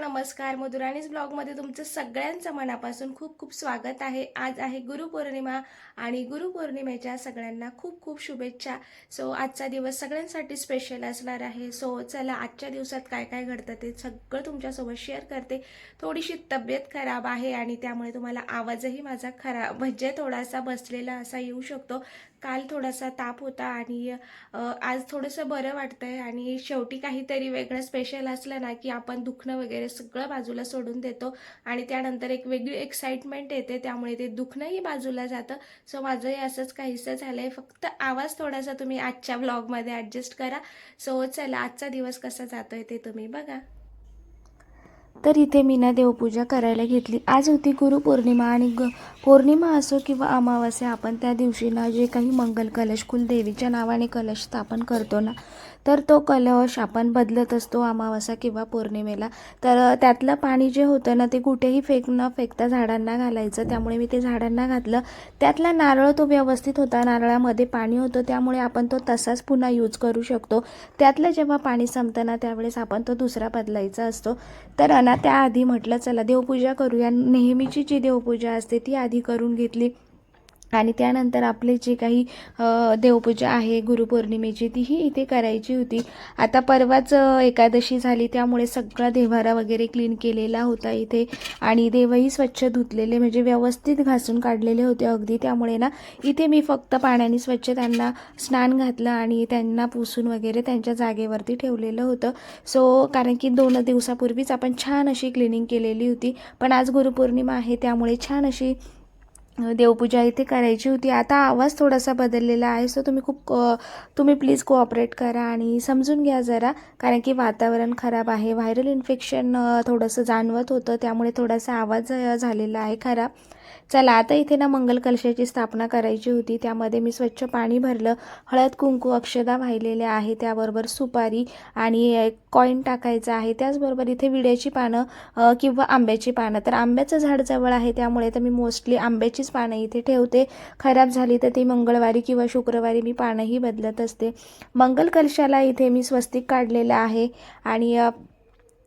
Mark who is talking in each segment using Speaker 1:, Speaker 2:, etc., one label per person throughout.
Speaker 1: नमस्कार मधुराणीज ब्लॉगमध्ये तुमचं सगळ्यांचं मनापासून खूप खूप स्वागत आहे. आज आहे गुरुपौर्णिमा आणि गुरुपौर्णिमेच्या सगळ्यांना खूप खूप शुभेच्छा. सो आजचा दिवस सगळ्यांसाठी स्पेशल असणार आहे. सो चला आजच्या दिवसात काय काय घडतं ते सगळं तुमच्यासोबत शेअर करते. थोडीशी तब्येत खराब आहे आणि त्यामुळे तुम्हाला आवाजही माझा खराब म्हणजे थोडासा बसलेला असा येऊ शकतो. काल थोडासा ताप होता आणि आज थोडंसं बरं वाटतंय आणि शेवटी काहीतरी वेगळं स्पेशल असलं ना की आपण दुखणं वगैरे सगळं बाजूला सोडून देतो. आणि त्यानंतर एक वेगळी एक्साइटमेंट येते त्यामुळे ते दुखणंही बाजूला जातं. सो माझंही असंच काहीसं झालंय. फक्त आवाज थोडासा तुम्ही आजच्या ब्लॉगमध्ये ॲडजस्ट करा. सो चला आजचा दिवस कसा जातोय ते तुम्ही बघा. तर इथे मी ना देवपूजा करायला घेतली. आज होती गुरुपौर्णिमा आणि ग पौर्णिमा असो किंवा अमावस्या आपण त्या दिवशी ना जे काही मंगल कलश कुलदेवीच्या नावाने कलश स्थापन करतो ना तर तो कलश आपण बदलत असतो अमावस्या किंवा पौर्णिमेला. तर त्यातलं पाणी जे होतं ना ते कुठेही फेक न फेकता झाडांना घालायचं. त्यामुळे मी ते झाडांना घातलं. त्यातला नारळ तो व्यवस्थित होता. नारळामध्ये पाणी होतं. त्यामुळे आपण तो तसाच पुन्हा यूज करू शकतो. त्यातलं जेव्हा पाणी संपतं ना त्यावेळेस आपण तो दुसरा बदलायचा असतो. तर अना त्याआधी म्हटलं चला देवपूजा करूया. नेहमीची जी देवपूजा असते ती आधी करून घेतली. आणि त्यानंतर आपले जे काही देवपूजा आहे गुरुपौर्णिमेची तीही इथे करायची होती. आता परवाच एकादशी झाली त्यामुळे सगळा देव्हारा वगैरे क्लीन केलेला होता इथे. आणि देवही स्वच्छ धुतलेले म्हणजे व्यवस्थित घासून काढलेले होते अगदी. त्यामुळे ना इथे मी फक्त पाण्याने स्वच्छ त्यांना स्नान घातलं आणि त्यांना पुसून वगैरे त्यांच्या जागेवरती ठेवलेलं होतं. सो कारण की दोन दिवसापूर्वीच आपण छान अशी क्लिनिंग केलेली होती. पण आज गुरुपौर्णिमा आहे त्यामुळे छान अशी देवपूजा इथे करायची होती. आता आवाज थोडासा बदललेला आहे सो तुम्ही खूप तुम्ही प्लीज कोऑपरेट करा आणि समजून घ्या जरा कारण की वातावरण खराब आहे. व्हायरल इन्फेक्शन थोडंसं जाणवत होतं त्यामुळे थोडासा आवाज झालेला आहे खराब चला आता इथे ना मंगल कलशाची स्थापना करायची होती. त्यामध्ये मी स्वच्छ पाणी भरलं. हळद कुंकू अक्षदा वाहिलेल्या आहे त्याबरोबर सुपारी आणि कॉईन टाकायचं आहे. त्याचबरोबर इथे विड्याची पानं किंवा आंब्याची पानं. तर आंब्याचं झाड जवळ आहे. त्यामुळे तर मी मोस्टली आंब्याचीच पानं इथे ठेवते. खराब झाली तर ती मंगळवारी किंवा शुक्रवारी मी पानंही बदलत असते. मंगल कलशाला इथे मी स्वस्तिक काढलेलं आहे. आणि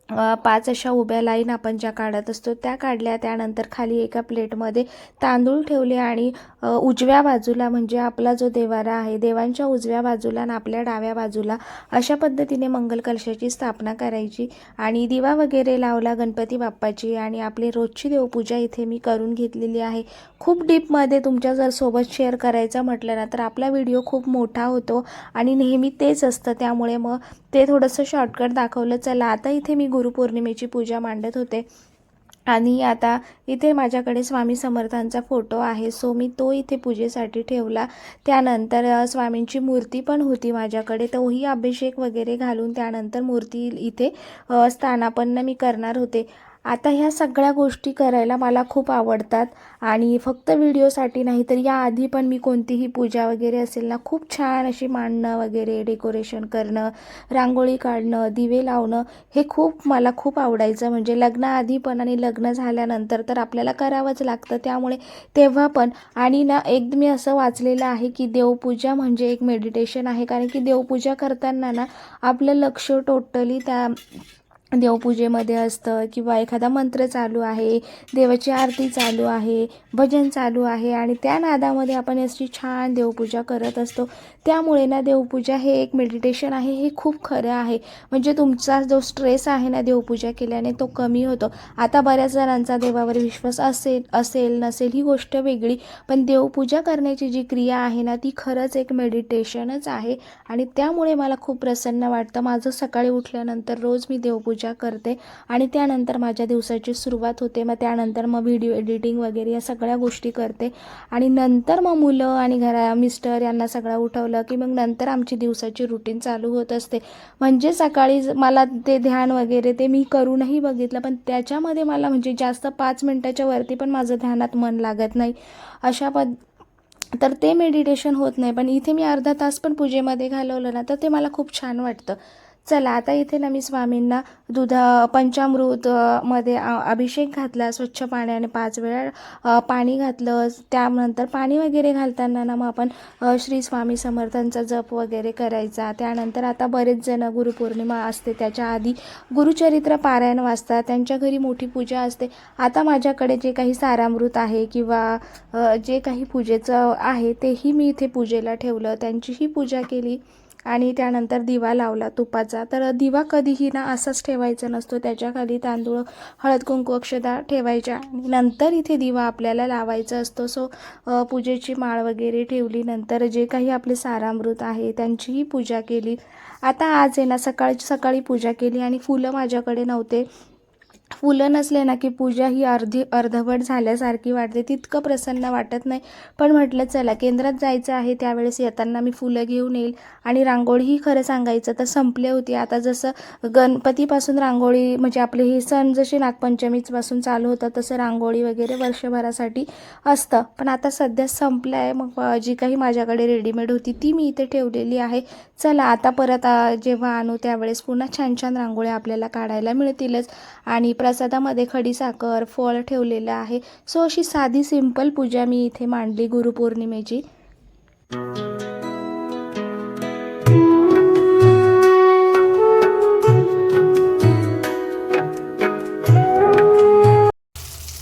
Speaker 1: पाच अशा उभ्या लाईन आपण ज्या काढत असतो त्या काढल्या त्यानंतर खाली एका प्लेटमध्ये तांदूळ ठेवले आणि उजव्या बाजूला म्हणजे आपला जो देवारा आहे देवांच्या उजव्या बाजूला आणि आपल्या डाव्या बाजूला अशा पद्धतीने मंगल कलशाची स्थापना करायची आणि दिवा वगैरे लावला गणपती बाप्पाची आणि आपली रोजची देवपूजा इथे मी करून घेतलेली आहे. खूप डीपमध्ये तुमच्या जर सोबत शेअर करायचं म्हटलं ना तर आपला व्हिडिओ खूप मोठा होतो आणि नेहमी तेच असतं. त्यामुळे मग ते थोडंसं शॉर्टकट दाखवलं चला आता इथे मी गुरुपौर्णिमेची पूजा मांडत होते आणि आता इथे माझ्याकडे स्वामी समर्थांचा फोटो आहे सो मी तो इथे पूजेसाठी ठेवला. त्यानंतर स्वामींची मूर्ती पण होती माझ्याकडे तोही अभिषेक वगैरे घालून त्यानंतर मूर्ती इथे स्थानापन्न मी करणार होते. आता ह्या सगळ्या गोष्टी करायला मला खूप आवडतात आणि फक्त व्हिडिओसाठी नाही तर याआधी पण मी कोणतीही पूजा वगैरे असेल ना खूप छान अशी मांडणं वगैरे डेकोरेशन करणं रांगोळी काढणं दिवे लावणं हे खूप मला खूप आवडायचं. म्हणजे लग्नाआधी पण आणि लग्न झाल्यानंतर तर आपल्याला करावंच लागतं त्यामुळे तेव्हा पण. आणि ना एक मी असं वाचलेलं आहे की देवपूजा म्हणजे एक मेडिटेशन आहे. कारण की देवपूजा करताना ना आपलं लक्ष टोटली त्या देवपूजेमध्ये असतं किंवा एखादा मंत्र चालू आहे देवाची आरती चालू आहे भजन चालू आहे आणि त्या नादामध्ये आपण अशी छान देवपूजा करत असतो. त्यामुळे ना देवपूजा हे एक मेडिटेशन आहे हे खूप खरं आहे. म्हणजे तुमचा जो स्ट्रेस आहे ना देवपूजा केल्याने तो कमी होतो. आता बऱ्याच जणांचा देवावर विश्वास असेल असेल नसेल ही गोष्ट वेगळी. पण देवपूजा करण्याची जी क्रिया आहे ना ती खरंच एक मेडिटेशनच आहे. आणि त्यामुळे मला खूप प्रसन्न वाटतं. माझं सकाळी उठल्यानंतर रोज मी देवपूजा पूजा करते आणि त्यानंतर माझ्या दिवसाची सुरुवात होते. मग त्यानंतर मग व्हिडिओ एडिटिंग वगैरे या सगळ्या गोष्टी करते. आणि नंतर मग मुलं आणि घरा मिस्टर यांना सगळं उठवलं की मग नंतर आमची दिवसाची रुटीन चालू होत असते. म्हणजे सकाळी मला ते ध्यान वगैरे ते मी करूनही बघितलं पण त्याच्यामध्ये मला म्हणजे जास्त पाच मिनटाच्या वरती पण माझं ध्यानात मन लागत नाही. अशा पद तर ते मेडिटेशन होत नाही. पण इथे मी अर्धा तास पण पूजेमध्ये घालवलं ना तर ते मला खूप छान वाटतं. चला आता इथे ना मी स्वामींना दुधा पंचामृत मध्ये अभिषेक घातला स्वच्छ पाण्याने पाच वेळा पाणी घातलं त्यानंतर पाणी वगैरे घालताना ना मग आपण श्री स्वामी समर्थांचा जप वगैरे करायचा. त्यानंतर आता बरेच जण गुरुपौर्णिमा असते त्याच्या आधी गुरुचरित्र पारायण वाचतात त्यांच्या घरी मोठी पूजा असते. आता माझ्याकडे जे काही सारामृत आहे किंवा जे काही पूजेचं आहे तेही मी इथे पूजेला ठेवलं. त्यांचीही पूजा केली. आणि त्यानंतर दिवा लावला तुपाचा. तर दिवा कधीही ना असाच ठेवायचा नसतो. त्याच्याखाली तांदूळ हळद कुंकू अक्षदा ठेवायच्या. आणि नंतर इथे दिवा आपल्याला लावायचा असतो. सो पूजेची माळ वगैरे ठेवली. नंतर जे काही आपले सारामृत आहे त्यांचीही पूजा केली. आता आज आहे ना सकाळी सकाळी पूजा केली. आणि फुलं माझ्याकडे नव्हते. फुलं नसले ना की पूजा ही अर्धी अर्धवट झाल्यासारखी वाटते. तितकं प्रसन्न वाटत नाही. पण म्हटलं चला केंद्रात जायचं आहे त्यावेळेस येताना मी फुलं घेऊन येईल. आणि रांगोळीही खरं सांगायचं तर संपले होती. आता जसं गणपतीपासून रांगोळी म्हणजे आपले हे सण जसे नागपंचमीपासून चालू होतं तसं रांगोळी वगैरे वर्षभरासाठी असतं. पण आता सध्या संपलं आहे. मग जी काही माझ्याकडे रेडीमेड होती ती मी इथे ठेवलेली आहे. चला आता परत जेव्हा आणू त्यावेळेस पुन्हा छान छान रांगोळ्या आपल्याला काढायला मिळतीलच. आणि प्रसादामध्ये खडीसाखर फळ ठेवलेलं आहे. सो अशी साधी सिंपल पूजा मी इथे मांडली गुरुपौर्णिमेची.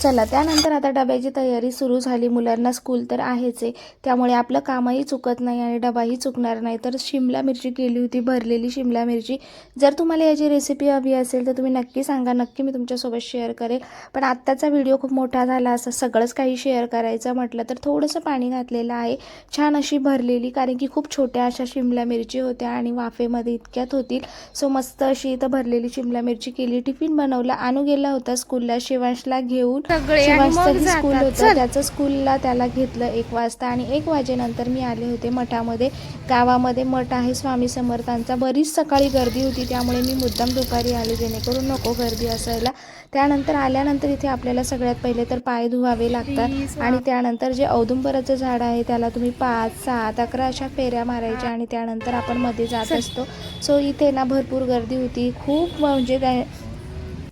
Speaker 1: चला त्यानंतर आता डब्याची तयारी सुरू झाली. मुलांना स्कूल तर आहेच आहे. त्यामुळे आपलं कामही चुकत नाही आणि डबाही चुकणार नाही. तर शिमला मिरची केली होती भरलेली शिमला मिरची. जर तुम्हाला याची रेसिपी हवी असेल तर तुम्ही नक्की सांगा. नक्की मी तुमच्यासोबत शेअर करेल. पण आत्ताचा व्हिडिओ खूप मोठा झाला असं सगळंच काही शेअर करायचं म्हटलं तर थोडंसं पाणी घातलेलं आहे. छान अशी भरलेली कारण की खूप छोट्या अशा शिमला मिरची होत्या आणि वाफेमध्ये इतक्यात होतील. सो मस्त अशी इथं भरलेली शिमला मिरची केली. टिफिन बनवला. आणू गेला होता स्कूलला. शिवांशला घेऊन शिवांशचंही स्कूल होतं. त्याचं स्कूलला त्याला घेतलं एक वाजता आणि एक वाजेनंतर मी आले होते मठामध्ये. गावामध्ये मठ आहे. स्वामी समर्थांचा. बरीच सकाळी गर्दी होती. त्यामुळे मी मुद्दाम दुपारी आले. जेणेकरून नको गर्दी असायला. त्यानंतर आल्यानंतर इथे आपल्याला सगळ्यात पहिले तर पाय धुवावे लागतात. आणि त्यानंतर जे औदुंबराचं झाड आहे त्याला तुम्ही पाच सात अकरा अशा फेऱ्या मारायच्या आणि त्यानंतर आपण मध्ये जात असतो. सो इथे ना भरपूर गर्दी होती. खूप म्हणजे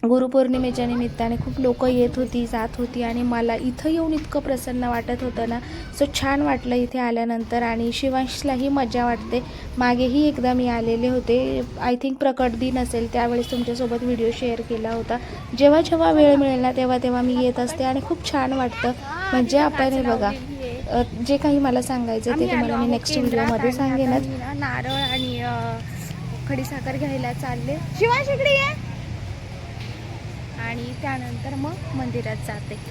Speaker 1: गुरुपौर्णिमेच्या निमित्ताने खूप लोक येत होती जात होती आणि मला इथं येऊन इतकं प्रसन्न वाटत होतं ना. सो छान वाटलं इथे आल्यानंतर आणि शिवांशलाही मजा वाटते. मागेही एकदा मी आलेले होते. आय थिंक प्रकट दिन असेल त्यावेळेस तुमच्यासोबत व्हिडिओ शेअर केला होता. जेव्हा जेव्हा वेळ मिळेल ना तेव्हा तेव्हा मी येत असते आणि खूप छान वाटतं. म्हणजे आपण हे बघा जे काही मला सांगायचं ते तुम्हाला मी नेक्स्ट व्हिडिओमध्ये सांगेनच. नारळ आणि खडीसाखर घ्यायला चालले. शिवांश इकडे आणि त्यानंतर मग मंदिरात जाते.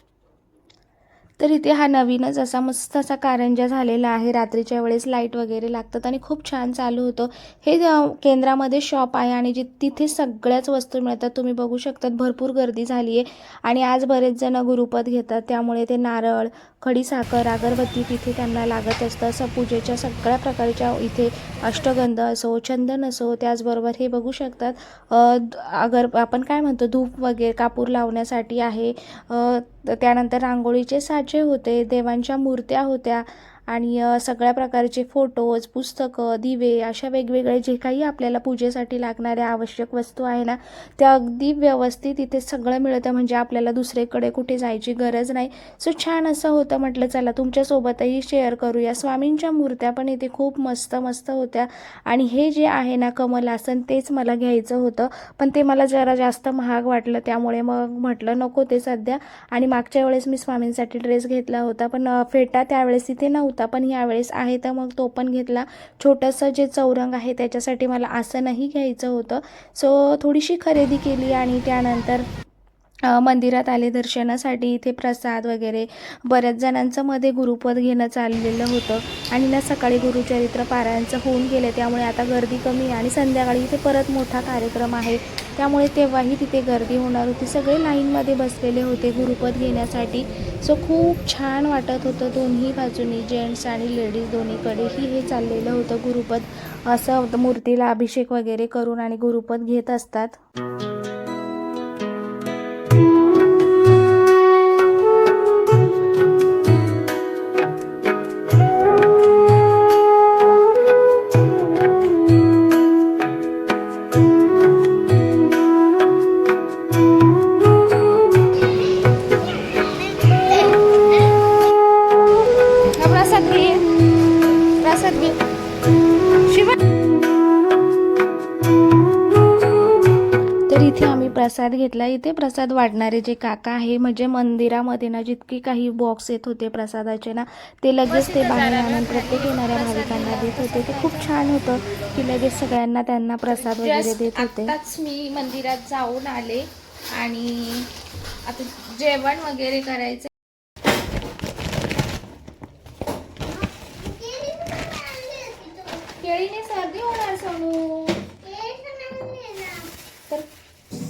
Speaker 1: तर इथे हा नवीनच असा मस्त असा कारंजा झालेला आहे. रात्रीच्या वेळेस लाइट वगैरे लागतात आणि खूप छान चालू होतं. हे केंद्रामध्ये शॉप आहे आणि जे तिथे सगळ्याच वस्तू मिळतात. तुम्ही बघू शकतात भरपूर गर्दी झाली आहे. आणि आज बरेच जण गुरुपद घेतात. त्यामुळे ते नारळ खडीसाखर अगरबत्ती तिथे त्यांना लागत असतं. असं पूजेच्या सगळ्या प्रकारच्या इथे अष्टगंध असो चंदन असो त्याचबरोबर हे बघू शकतात. अगर आपण काय म्हणतो धूप वगैरे कापूर लावण्यासाठी आहे. तर त्यानंतर रांगोळीचे साचे होते देवांच्या मूर्त्या होत्या आणि सगळ्या प्रकारचे फोटोज पुस्तकं दिवे अशा वेगवेगळे जे काही आपल्याला पूजेसाठी लागणाऱ्या आवश्यक वस्तू आहे ना त्या अगदी व्यवस्थित इथे सगळं मिळतं. म्हणजे आपल्याला दुसरीकडे कुठे जायची गरज नाही. सो छान असं होतं म्हटलं चला तुमच्यासोबतही शेअर करूया. स्वामींच्या मूर्त्या पण इथे खूप मस्त मस्त होत्या. आणि हे जे आहे ना कमलासन तेच मला घ्यायचं होतं. पण ते मला जरा जास्त महाग वाटलं त्यामुळे मग म्हटलं नको ते सध्या. आणि मागच्या वेळेस मी स्वामींसाठी ड्रेस घेतला होता पण फेटा त्यावेळेस इथे नव्हता. पण यावेळेस आहे तर मग तो पण घेतला. छोटंसं जे चौरंग आहे त्याच्यासाठी मला आसनही घ्यायचं होतं. सो थोडीशी खरेदी केली आणि त्यानंतर मंदिरात आले दर्शनासाठी इथे प्रसाद वगैरे बऱ्याच जणांचं मध्ये गुरुपद घेणं चाललेलं होतं. आणि ना सकाळी गुरुचरित्र पारायणचं होऊन गेले. त्यामुळे आता गर्दी कमी आहे. आणि संध्याकाळी इथे परत मोठा कार्यक्रम आहे. त्यामुळे तेव्हाही तिथे गर्दी होणार होती. सगळे लाईनमध्ये बसलेले होते गुरुपद घेण्यासाठी. सो खूप छान वाटत होतं दोन्ही बाजूनी जेंट्स आणि लेडीज दोन्हीकडेही हे चाललेलं होतं गुरुपद. असं मूर्तीला अभिषेक वगैरे करून आणि गुरुपद घेत असतात. घेतला इथे प्रसाद वाढणारे जे काका आहे म्हणजे मंदिरामध्ये ना जितकी काही बॉक्स येत होते प्रसादाचे ना ते लगेच ते बाहेर आणून प्रत्येक येणाऱ्या भाविकांना देत होते. ते खूप छान होतं की लगेच सगळ्यांना त्यांना प्रसाद वगैरे देत होते. मी मंदिरात जाऊन आले आणि आता जेवण वगैरे करायचं. केळीने सर्दी होणार सोनू. तर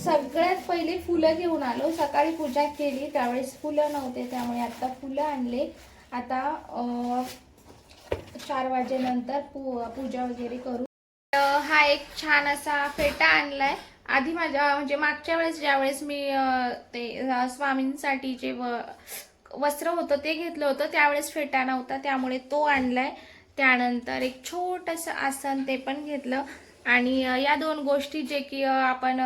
Speaker 1: सगळ्यात पहिले फुलं घेऊन आलो. सकाळी पूजा केली त्यावेळेस फुलं नव्हते त्यामुळे आता फुलं आणले. आता चार वाजेनंतर पू पूजा वगैरे करू. हा एक छान असा फेटा आणलाय. आधी माझ्या म्हणजे मागच्या वेळेस ज्या वेळेस मी ते स्वामींसाठी जे व वस्त्र होतं ते घेतलं होतं त्यावेळेस फेटा नव्हता. त्यामुळे तो आणलाय. त्यानंतर एक छोटंसं आसन ते पण घेतलं. आणि या दोन गोष्टी जे की आपण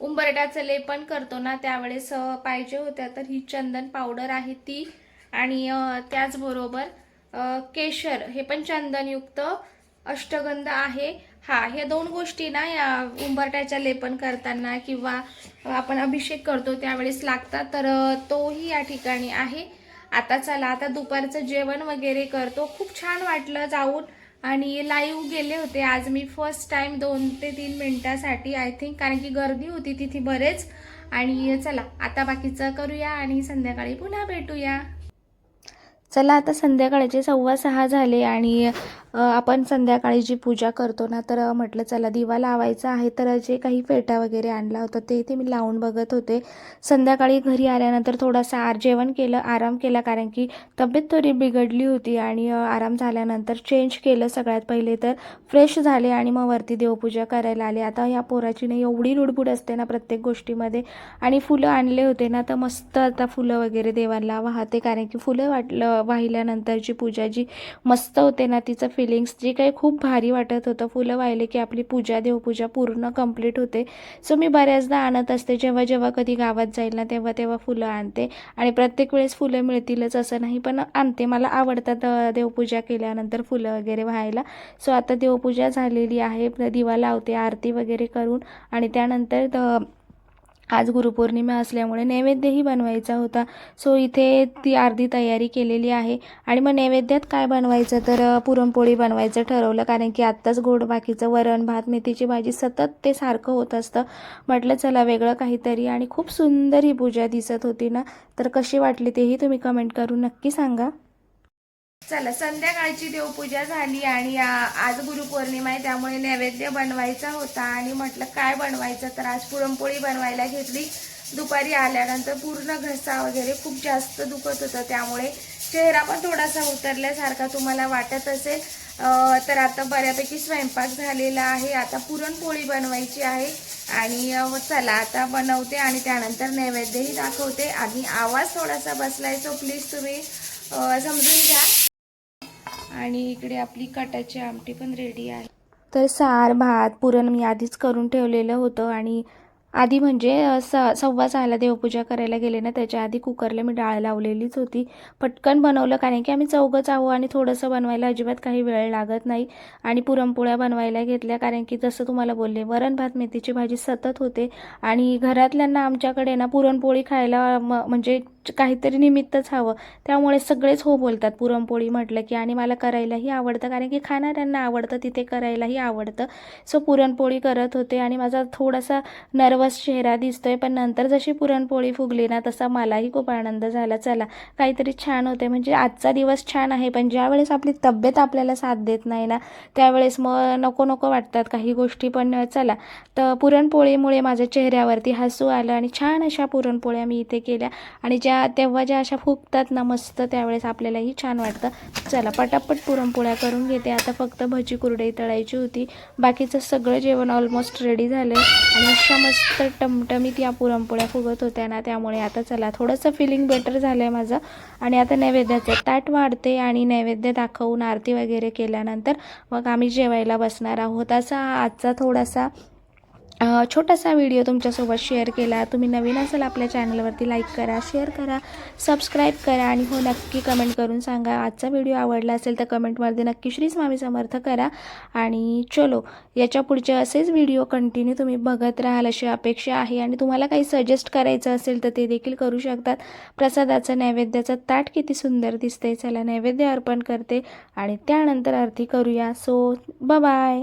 Speaker 1: उंबरट्याचं लेपन करतो ना त्यावेळेस पाहिजे होत्या तर ही चंदन पावडर आहे ती. आणि त्याचबरोबर केशर हे पण चंदनयुक्त अष्टगंध आहे. हा ह्या दोन गोष्टी ना या उंबरट्याच्या लेपन करताना किंवा आपण अभिषेक करतो त्यावेळेस लागतात. तर तोही या ठिकाणी आहे. आता चला आता दुपारचं जेवण वगैरे करतो. खूप छान वाटलं जाऊन. आणि लाईव्ह गेले होते. आज मी फर्स्ट टाईम दोन ते तीन मिनटासाठी आय थिंक कारण की गर्दी होती तिथे बरेच. आणि चला आता बाकीचं करूया आणि संध्याकाळी पुन्हा भेटूया. चला आता संध्याकाळचे सव्वा सहा झाले आणि आपण संध्याकाळी जी पूजा करतो ना तर म्हटलं चला दिवा लावायचा आहे तर जे काही फेटा वगैरे आणला होता ते इथे मी लावून बघत होते. संध्याकाळी घरी आल्यानंतर थोडासा आर जेवण केलं आराम केला कारण की तब्येत थोडी बिघडली होती आणि आराम झाल्यानंतर चेंज केलं सगळ्यात पहिले तर. फ्रेश झाले आणि मग वरती देवपूजा करायला आले. आता या पोराची नाही एवढी लुडबुड असते ना प्रत्येक गोष्टीमध्ये. आणि फुलं आणले होते ना तर मस्त आता फुलं वगैरे देवाला वाहते कारण की फुलं वाटलं वाहिल्यानंतरची पूजा जी मस्त होते ना तिचं फिलिंग्स जे काही खूप भारी वाटत होतं फुलं वाहिले की आपली पूजा देवपूजा पूर्ण कंप्लीट होते. सो मी बऱ्याचदा आणत असते. जेव्हा जेव्हा कधी गावात जाईल ना तेव्हा तेव्हा फुलं आणते. आणि प्रत्येक वेळेस फुलं मिळतीलच असं नाही पण आणते. मला आवडतात देवपूजा केल्यानंतर फुलं वगैरे व्हायला. सो आता देवपूजा झालेली आहे. दिवा लावते आरती वगैरे करून. आणि त्यानंतर द- आज गुरुपौर्णिमा असल्यामुळे नैवेद्यही बनवायचा होता. सो इथे ती अर्धी तयारी केलेली आहे. आणि मग नैवेद्यात काय बनवायचं? तर पुरणपोळी बनवायचं ठरवलं. कारण की आत्ताच गोड बाकीचं वरण भात मेथीची भाजी सतत ते सारखं होत असतं. म्हटलं चला वेगळं काहीतरी. आणि खूप सुंदर ही पूजा दिसत होती ना? तर कशी वाटली तेही तुम्ही कमेंट करून नक्की सांगा. चला संध्याकाळची देवपूजा झाली आणि आ- आज गुरुपौर्णिमा आहे त्यामुळे नैवेद्य बनवायचा होता आणि म्हटलं काय बनवायचं? तर आज पुरणपोळी बनवायला घेतली. दुपारी आल्यानंतर पूर्ण घसा वगैरे खूप जास्त दुखत होतं त्यामुळे चेहरा पण थोडासा उतरल्यासारखा तुम्हाला वाटत असेल. तर आता बऱ्यापैकी स्वयंपाक झालेला आहे. आता पुरणपोळी बनवायची आहे आणि चला आता बनवते आणि त्यानंतर नैवेद्यही दाखवते. आणि आवाज थोडासा बसलाय सो प्लीज तुम्ही समजून घ्या. आणि इकडे आपली कटाची आमटी पण रेडी आहे. तर सार भात पुरण मी आधीच करून ठेवलेलं होतं आणि आधी म्हणजे स सव्वा सहाला देवपूजा करायला गेले ना त्याच्या आधी कुकरला मी डाळ लावलेलीच होती. पटकन बनवलं कारण की आम्ही चौघंच आहो आणि थोडंसं बनवायला अजिबात काही वेळ लागत नाही. आणि पुरणपोळ्या बनवायला घेतल्या कारण की जसं तुम्हाला बोलले वरण भात मेथीची भाजी सतत होते. आणि घरातल्यांना आमच्याकडे ना पुरणपोळी खायला म म्हणजे काहीतरी निमित्तच हवं. त्यामुळे सगळेच हो बोलतात. पुरणपोळी म्हटलं की आणि मला करायलाही आवडतं. कारण की खाणाऱ्यांना आवडतं तिथे करायलाही आवडतं. सो पुरणपोळी करत होते आणि माझा थोडासा नर्वस चेहरा दिसतोय. पण नंतर जशी पुरणपोळी फुगली ना तसा मलाही खूप आनंद झाला. चला काहीतरी छान होते म्हणजे आजचा दिवस छान आहे पण ज्यावेळेस आपली तब्येत आपल्याला साथ देत नाही ना त्यावेळेस मग नको नको वाटतात काही गोष्टी. पण चला तर पुरणपोळीमुळे माझ्या चेहऱ्यावरती हसू आलं आणि छान अशा पुरणपोळ्या मी इथे केल्या. आणि ज्या त्या तेव्हा ज्या अशा फुगतात ना मस्त त्यावेळेस आपल्यालाही छान वाटतं. चला पटापट पुरणपोळ्या करून घेते. आता फक्त भजी कुरडई तळायची होती. बाकीचं सगळं जेवण ऑलमोस्ट रेडी झालं आणि अशा मस्त टमटमीत या पुरणपोळ्या फुगत होत्या ना त्यामुळे आता चला थोडंसं फिलिंग बेटर झालं आहे माझं. आणि आता नैवेद्याचं ताट वाढते आणि नैवेद्य दाखवून आरती वगैरे केल्यानंतर मग आम्ही जेवायला बसणार आहोत. असा हा आजचा थोडासा छोटासा व्हिडिओ तुमच्यासोबत शेअर केला. तुम्ही नवीन असाल आपल्या चॅनलवरती लाईक करा शेअर करा सबस्क्राईब करा आणि हो नक्की कमेंट करून सांगा. आजचा व्हिडिओ आवडला असेल तर कमेंटमध्ये नक्की श्री स्वामी समर्थ करा. आणि चलो याच्या पुढचे असेच व्हिडिओ कंटिन्यू तुम्ही बघत राहाल अशी अपेक्षा आहे. आणि तुम्हाला काही सजेस्ट करायचं असेल तर ते देखील करू शकतात. प्रसादाचं नैवेद्याचं ताट किती सुंदर दिसते चला नैवेद्य अर्पण करते आणि त्यानंतर आरती करूया. So bye